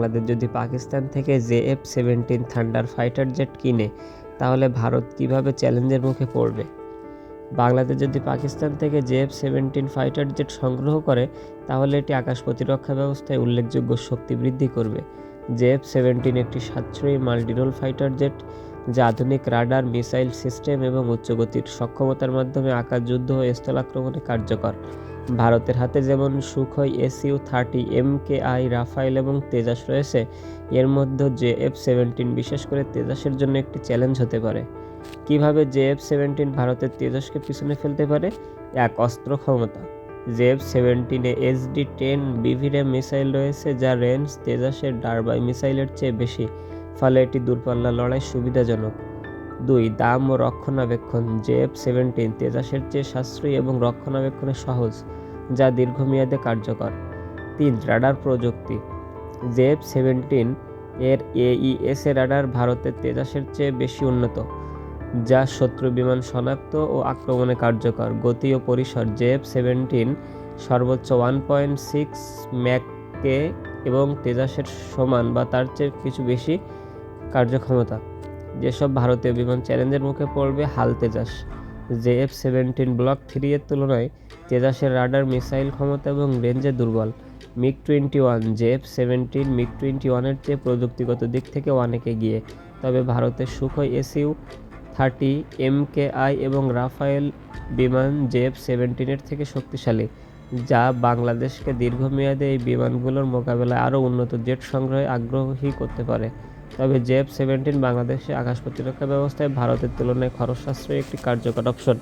বাংলাদেশ যদি পাকিস্তান থেকে J F seventeen thunder fighter jet কিনে, তাহলে ভারত কীভাবে চ্যালেঞ্জের মুখে পড়বে? বাংলাদেশ যদি পাকিস্তান থেকে J F seventeen fighter jet সংগ্রহ করে, তাহলে এটি আকাশ প্রতিরক্ষা ব্যবস্থায় উল্লেখযোগ্য শক্তি বৃদ্ধি করবে। জে এফ সেভেন্টিন একটি সাশ্রয়ী মাল্টিরোল ফাইটার জেট, যা আধুনিক রাডার, মিসাইল সিস্টেম এবং উচ্চগতির সক্ষমতার মাধ্যমে আকাশ যুদ্ধ ও স্থল আক্রমণে কার্যকর। ভারতের হাতে যেমন Sukhoi SU thirty M K I Rafale এবং তেজাস রয়েছে। এর মধ্যে জে এফ সেভেন্টিন বিশেষ করে তেজাসের জন্য একটি চ্যালেঞ্জ হতে পারে। কীভাবে জে এফ সেভেন্টিন ভারতের তেজাসকে পিছনে ফেলতে পারে? এক, অস্ত্র ক্ষমতা। জে এফ সেভেন্টিনে এইচডি টেন বিভিরে মিসাইল রয়েছে যা রেঞ্জ তেজাসের ডারবাই মিসাইলের চেয়ে বেশি, ফলে এটি দূরপাল্লা লড়াই সুবিধাজনক। দুই, দাম ও রক্ষণাবেক্ষণ। জে এফ সেভেন্টিন, তেজাসের চেয়ে সাশ্রয়ী এবং রক্ষণাবেক্ষণে সহজ, যা দীর্ঘমেয়াদে কার্যকর। তিন, রাডার প্রযুক্তি। জে এফ সেভেন্টিন এর এইএস রাডার ভারতের তেজাসের চেয়ে বেশি উন্নত, যা শত্রু বিমান শনাক্ত ও আক্রমণে কার্যকর। গতি ও পরিসর। জেএফ সেভেন্টিন সর্বোচ্চ ওয়ান পয়েন্ট সিক্স ম্যাককে এবং তেজাসের সমান বা তার চেয়ে কিছু বেশি কার্যক্ষমতা। যেসব ভারতীয় বিমান চ্যালেঞ্জের মুখে পড়বে, HAL Tejas. JF seventeen block three এর তুলনায় তেজাসের রাডার মিসাইল ক্ষমতা এবং রেঞ্জে দুর্বল। MiG twenty one, JF seventeen MiG twenty ওয়ানের চেয়ে প্রযুক্তিগত দিক থেকে অনেক এগিয়ে। তবে ভারতের সুখই এসইউ, থার্টি এমকেআই এবং রাফায়েল বিমান জেফ সেভেন্টিনের থেকে শক্তিশালী। যা বাংলাদেশকে দীর্ঘমেয়াদে এই বিমানগুলোর মোকাবেলায় আরও উন্নত জেট সংগ্রহে আগ্রহী করতে পারে। তবে জেফ সেভেন্টিন বাংলাদেশে আকাশ প্রতিরক্ষা ব্যবস্থায় ভারতের তুলনায় খরচ সাশ্রয়ী একটি কার্যকর অপশন।